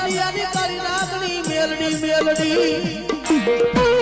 કડિયાની Meldi Meldi.